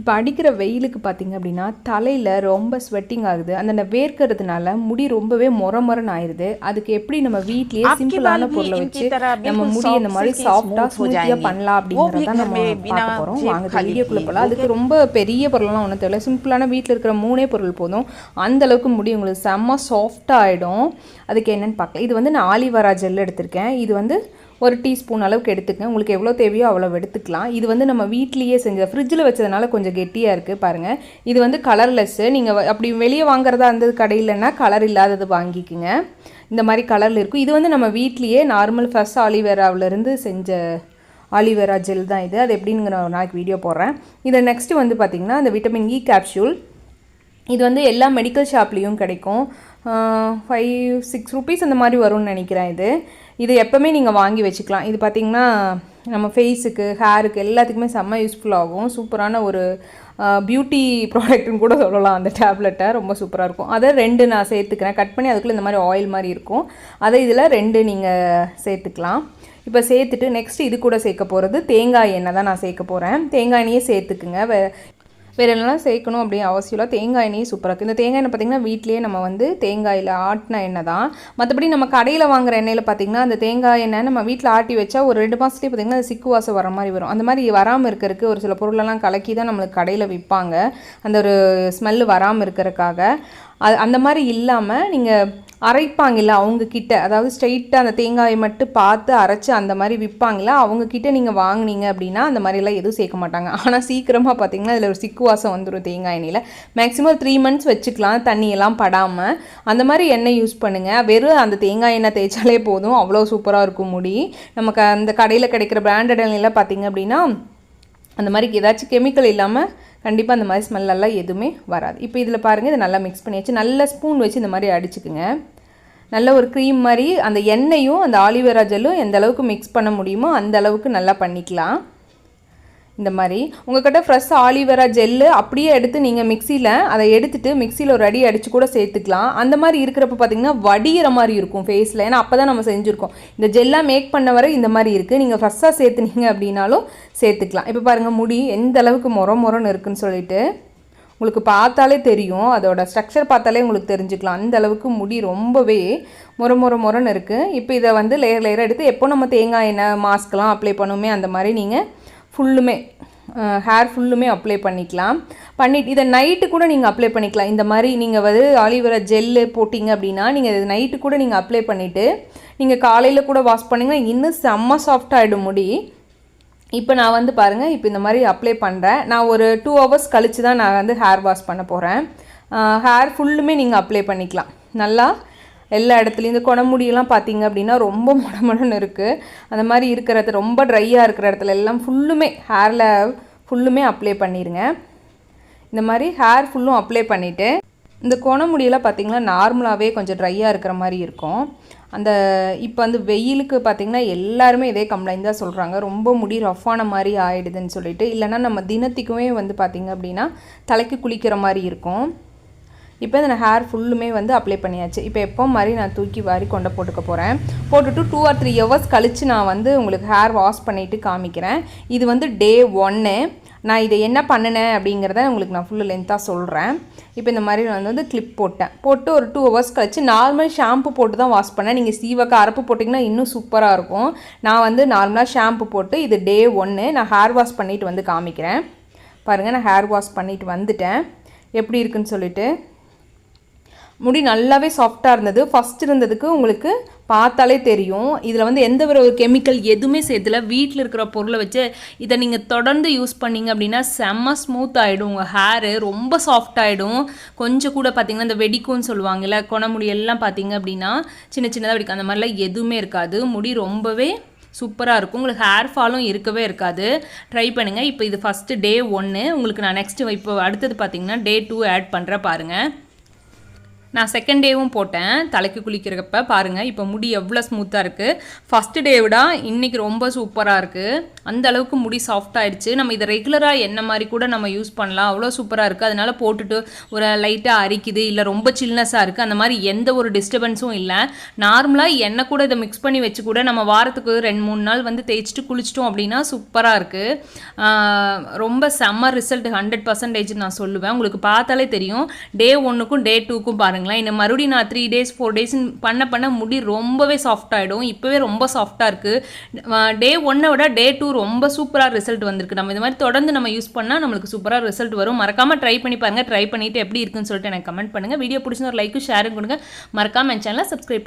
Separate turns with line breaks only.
இப்போ அடிக்கிற வெயிலுக்கு பார்த்திங்க அப்படின்னா தலையில் ரொம்ப ஸ்வெட்டிங் ஆகுது. அந்த வேர்க்கிறதுனால முடி ரொம்பவே மொரமொரன் ஆயிடுது அதுக்கு எப்படி நம்ம வீட்லேயே சிம்பிளான பொருளை வச்சு நம்ம முடி இந்த மாதிரி சாஃப்டாக ஸ்மூத்தியாக பண்ணலாம் அப்படிங்கிறத நம்ம பார்க்க போகிறோம் வாங்க
தெரியக்குள்ளே
போகலாம் அதுக்கு ரொம்ப பெரிய பொருளெலாம் ஒன்றும் தெரியல சிம்பிளான வீட்டில் இருக்கிற மூணே பொருள் போதும். அந்தளவுக்கு முடி உங்களுக்கு செம்ம சாஃப்டாக ஆகிடும் அதுக்கு என்னென்னு பார்க்கலாம். இது வந்து நான் ஆலிவரா ஜெல் எடுத்திருக்கேன். இது வந்து ஒரு டீஸ்பூன் அளவுக்கு எடுத்துக்கங்க. உங்களுக்கு எவ்வளோ தேவையோ அவ்வளோ எடுத்துக்கலாம். இது வந்து நம்ம வீட்லேயே செஞ்ச ஃப்ரிட்ஜில் வச்சதுனால கொஞ்சம் கெட்டியாக இருக்குது பாருங்கள் இது வந்து கலர்லெஸ்ஸு நீங்கள் அப்படி வெளியே வாங்குறதா இருந்தது கடையிலன்னா கலர் இல்லாதது வாங்கிக்குங்க. இந்த மாதிரி கலரில் இருக்கும். இது வந்து நம்ம வீட்லேயே நார்மல் ஃபஸ்ட் ஆலிவேராவிலேருந்து செஞ்ச ஆலிவேரா ஜெல் தான் இது. அது எப்படின்னு நான் ஒரு நாளைக்கு வீடியோ போடுறேன். இதை நெக்ஸ்ட்டு வந்து பார்த்திங்கன்னா அந்த விட்டமின் இ e கேப்சூல் இது வந்து எல்லா மெடிக்கல் ஷாப்லேயும் கிடைக்கும். ஃபைவ் சிக்ஸ் ருபீஸ் அந்த மாதிரி வரும்னு நினைக்கிறேன் இது. இது எப்போவுமே நீங்கள் வாங்கி வச்சுக்கலாம். இது பார்த்திங்கன்னா நம்ம ஃபேஸுக்கு ஹேருக்கு எல்லாத்துக்குமே செம்ம யூஸ்ஃபுல் ஆகும். சூப்பரான ஒரு பியூட்டி ப்ராடக்ட்னு கூட சொல்லலாம். அந்த டேப்லெட்டை ரொம்ப சூப்பராக இருக்கும். அதை ரெண்டு நான் சேர்த்துக்கிறேன். கட் பண்ணி அதுக்குள்ளே இந்த மாதிரி ஆயில் மாதிரி இருக்கும். அதை இதில் ரெண்டு நீங்கள் சேர்த்துக்கலாம். இப்போ சேர்த்துட்டு நெக்ஸ்ட் இது கூட சேர்க்க போகிறது தேங்காய் எண்ணெய் தான் நான் சேர்க்க போகிறேன் தேங்காய் எண்ணெயே சேர்த்துக்குங்க. வே வேறு என்னெல்லாம் சேர்க்கணும் அப்படின்னு அவசியம் இல்லை தேங்காய் எண்ணெய் சூப்பராக இருக்குது இந்த தேங்காய் எண்ணெய் பார்த்திங்கன்னா வீட்லேயே நம்ம வந்து தேங்காயில் ஆட்டின எண்ணெய் தான். மற்றபடி நம்ம கடையில் வாங்குற எண்ணெயில் பார்த்திங்கன்னா அந்த தேங்காய் எண்ணெய் நம்ம வீட்டில் ஆட்டி வச்சா ஒரு ரெண்டு மாதத்துலேயே பார்த்திங்கன்னா அது சிக்கு வாசம் வர மாதிரி வரும். அந்த மாதிரி வராமல் இருக்கிறதுக்கு ஒரு சில பொருளெல்லாம் கலக்கி தான் நம்மளுக்கு கடையில் விற்பாங்க அந்த ஒரு ஸ்மெல்லு வராமல் இருக்கிறதுக்காக. அது அந்த மாதிரி இல்லாமல் நீங்கள் அரைப்பாங்கல்ல அவங்கக்கிட்ட அதாவது ஸ்ட்ரைட்டாக அந்த தேங்காயை மட்டும் பார்த்து அரைச்சி அந்த மாதிரி விற்பாங்களா அவங்கக்கிட்ட நீங்கள் வாங்குனீங்க அப்படின்னா அந்த மாதிரிலாம் எதுவும் சேர்க்க மாட்டாங்க. ஆனால் சீக்கிரமாக பார்த்தீங்கன்னா இதில் ஒரு சிக்கு வாசம் வந்துடும் தேங்காய் எண்ணெயில். மேக்ஸிமம் த்ரீ மந்த்ஸ் வச்சுக்கலாம் தண்ணியெல்லாம் படாமல் அந்த மாதிரி எண்ணெய் யூஸ் பண்ணுங்கள் வெறும் அந்த தேங்காய் எண்ணெய் தேய்ச்சாலே போதும். அவ்வளோ சூப்பராக இருக்கும் முடி. நமக்கு அந்த கடையில் கிடைக்கிற பிராண்டட் எண்ணெயில் பார்த்தீங்க அப்படின்னா அந்த மாதிரி ஏதாச்சும் கெமிக்கல் இல்லாமல் கண்டிப்பாக அந்த மாதிரி ஸ்மெல்லெல்லாம் எதுவுமே வராது. இப்போ இதில் பாருங்கள் இதை நல்லா மிக்ஸ் பண்ணியாச்சு. நல்ல ஸ்பூன் வச்சு இந்த மாதிரி அடிச்சுக்குங்க. நல்ல ஒரு க்ரீம் மாதிரி அந்த எண்ணெயும் அந்த ஆலிவேரா ஜெல்லும் எந்த அளவுக்கு மிக்ஸ் பண்ண முடியுமோ அந்த அளவுக்கு நல்லா பண்ணிக்கலாம். இந்த மாதிரி. உங்கள்கிட்ட ஃப்ரெஷ் ஆலிவேரா ஜெல்லு அப்படியே எடுத்து நீங்கள் மிக்சியில் அதை எடுத்துகிட்டு மிக்சியில் ஒரு அடி அடித்து கூட சேர்த்துக்கலாம். அந்த மாதிரி இருக்கிறப்ப பார்த்தீங்கன்னா வடிகிற மாதிரி இருக்கும் ஃபேஸில் ஏன்னா அப்போ தான் நம்ம செஞ்சுருக்கோம். இந்த ஜெல்லாக மேக் பண்ண வரை இந்த மாதிரி இருக்குது நீங்கள் ஃப்ரெஷ்ஷாக சேர்த்துனீங்க அப்படின்னாலும் சேர்த்துக்கலாம். இப்போ பாருங்கள் முடி எந்த அளவுக்கு முறம் முறன்னு இருக்குன்னு சொல்லிட்டு உங்களுக்கு பார்த்தாலே தெரியும். அதோட ஸ்ட்ரக்சர் பார்த்தாலே உங்களுக்கு தெரிஞ்சுக்கலாம். அந்த அளவுக்கு முடி ரொம்பவே மொர மொர மொரன்னு இருக்குது இப்போ இதை வந்து லேயர் லேயராக எடுத்து எப்போ நம்ம தேங்காய் எண்ணெய் மாஸ்க்லாம் அப்ளை பண்ணுமே அந்த மாதிரி நீங்கள் ஃபுல்லுமே ஹேர் ஃபுல்லுமே அப்ளை பண்ணிக்கலாம். பண்ணிட்டு இதை நைட்டு கூட நீங்கள் அப்ளை பண்ணிக்கலாம். இந்த மாதிரி நீங்கள் வந்து ஆலிவரா ஜெல்லு போட்டிங்க அப்படின்னா நீங்கள் இது நைட்டு கூட நீங்கள் அப்ளை பண்ணிவிட்டு நீங்கள் காலையில் கூட வாஷ் பண்ணிங்கன்னா இன்னும் செம்ம சாஃப்ட் ஆகிடும் முடி. இப்போ நான் வந்து பாருங்கள் இப்போ இந்த மாதிரி அப்ளை பண்ணுறேன் நான் ஒரு டூ ஹவர்ஸ் கழித்து தான் நான் வந்து ஹேர் வாஷ் பண்ண போகிறேன் ஹேர் ஃபுல்லுமே நீங்கள் அப்ளை பண்ணிக்கலாம். நல்லா? எல்லா இடத்துலையும். இந்த குணமுடியெல்லாம் பார்த்தீங்க அப்படின்னா ரொம்ப முடமுடன்னு இருக்குது அந்த மாதிரி இருக்கிற இடத்துல ரொம்ப ட்ரையாக இருக்கிற இடத்துல எல்லாம் ஃபுல்லுமே ஹேரில் ஃபுல்லுமே அப்ளை பண்ணிடுங்க இந்த மாதிரி ஹேர் ஃபுல்லும் அப்ளை பண்ணிவிட்டு இந்த குணமுடியெல்லாம் பார்த்திங்கன்னா நார்மலாகவே கொஞ்சம் ட்ரையாக இருக்கிற மாதிரி இருக்கும். அந்த இப்போ வந்து வெயிலுக்கு பார்த்தீங்கன்னா எல்லாருமே இதே கம்ப்ளைண்ட் தான் சொல்கிறாங்க ரொம்ப முடி ரஃப்பான மாதிரி ஆகிடுதுன்னு சொல்லிட்டு. இல்லைன்னா நம்ம தினத்துக்குமே வந்து பார்த்திங்க அப்படின்னா தலைக்கு குளிக்கிற மாதிரி இருக்கும். இப்போ இந்த ஹேர் ஃபுல்லுமே வந்து அப்ளை பண்ணியாச்சு. இப்போ எப்போ மாதிரி நான் தூக்கி வாரி கொண்டு போட்டுக்க போகிறேன் போட்டுட்டு டூ ஆர் த்ரீ ஹவர்ஸ் கழித்து நான் வந்து உங்களுக்கு ஹேர் வாஷ் பண்ணிவிட்டு காமிக்கிறேன். இது வந்து டே ஒன்று நான் இதை என்ன பண்ணினேன் அப்படிங்கிறத உங்களுக்கு நான் ஃபுல்லு லென்த்தாக சொல்கிறேன் இப்போ இந்த மாதிரி நான் வந்து கிளிப் போட்டேன். போட்டு ஒரு டூ ஹவர்ஸ் கழிச்சு நார்மல் ஷாம்பு போட்டு தான் வாஷ் பண்ணேன். நீங்கள் சீவக்க அரப்பு போட்டிங்கன்னா இன்னும் சூப்பராக இருக்கும். நான் வந்து நார்மலாக ஷாம்பு போட்டு இது டே ஒன்று நான் ஹேர் வாஷ் பண்ணிவிட்டு வந்து காமிக்கிறேன். பாருங்கள் நான் ஹேர் வாஷ் பண்ணிவிட்டு வந்துட்டேன். எப்படி இருக்குன்னு சொல்லிட்டு. முடி நல்லாவே சாஃப்டாக இருந்தது. ஃபஸ்ட் இருந்ததுக்கு உங்களுக்கு பார்த்தாலே தெரியும். இதில் வந்து எந்த ஒரு கெமிக்கல் எதுவுமே சேர்த்துல. வீட்டில் இருக்கிற பொருளை வச்சு இதை நீங்கள் தொடர்ந்து யூஸ் பண்ணீங்க அப்படின்னா செம்ம ஸ்மூத் ஆகிடும் உங்கள் ஹேரு ரொம்ப சாஃப்ட் ஆகிடும் கொஞ்சம் கூட பார்த்தீங்கன்னா இந்த வெடிக்கும்னு சொல்லுவாங்கல்ல கொணமுடி எல்லாம் பார்த்தீங்க அப்படின்னா சின்ன சின்னதாக வெடிக்கும். அந்த மாதிரிலாம் எதுவுமே இருக்காது. முடி ரொம்பவே சூப்பராக இருக்கும். உங்களுக்கு ஹேர் ஃபாலும் இருக்கவே இருக்காது. ட்ரை பண்ணுங்கள் இப்போ இது ஃபஸ்ட்டு டே ஒன்று உங்களுக்கு நான் நெக்ஸ்ட்டு இப்போ அடுத்தது பார்த்தீங்கன்னா டே டூ ஆட் பண்ணுற பாருங்கள் நான் செகண்ட் டேவும் போட்டேன். தலைக்கு குளிக்கிறப்ப பாருங்கள் இப்போ முடி எவ்வளோ ஸ்மூத்தாக இருக்குது ஃபஸ்ட்டு டே விட இன்றைக்கி ரொம்ப சூப்பராக இருக்குது அந்த அளவுக்கு முடி சாஃப்ட் ஆயிடுச்சு. நம்ம இதை ரெகுலராக என்ன மாதிரி கூட நம்ம யூஸ் பண்ணலாம். அவ்வளோ சூப்பராக இருக்குது அதனால் போட்டுட்டு ஒரு லைட்டாக அரிக்குது. இல்லை ரொம்ப சில்னஸாக இருக்குது அந்த மாதிரி எந்த ஒரு டிஸ்டர்பன்ஸும் இல்லை. நார்மலாக எண்ணெய் கூட இதை மிக்ஸ் பண்ணி வச்சு கூட நம்ம வாரத்துக்கு ரெண்டு மூணு நாள் வந்து தேய்ச்சிட்டு குளிச்சிட்டோம் அப்படின்னா சூப்பராக இருக்குது ரொம்ப செம்ம ரிசல்ட் ஹண்ட்ரட் பர்சன்டேஜ் நான் சொல்லுவேன். உங்களுக்கு பார்த்தாலே தெரியும். டே ஒன்றுக்கும் டே டூக்கும் பாருங்களேன். இந்த மறுபடியும் நான் த்ரீ டேஸ் ஃபோர் டேஸ் பண்ண பண்ண முடி ரொம்பவே சாஃப்ட் ஆகிடும் இப்போவே ரொம்ப சாஃப்டாக இருக்குது டே ஒன்னை விட டே டூ ரொம்ப சூப்பராக ரிசல்ட் வந்திருக்கு. நம்ம இது மாதிரி தொடர்ந்து நம்ம யூஸ் பண்ணால் நம்மளுக்கு சூப்பராக ரிசல்ட் வரும். மறக்காமல் ட்ரை பண்ணி பாருங்கள் ட்ரை பண்ணிவிட்டு எப்படி இருக்குன்னு சொல்லிட்டு எனக்கு கமெண்ட் பண்ணுங்கள் வீடியோ பிடிச்சிருந்தா ஒரு லைக்கும் ஷேரும் கொடுங்க. மறக்காமல் என் சேனலை சப்ஸ்கிரைப்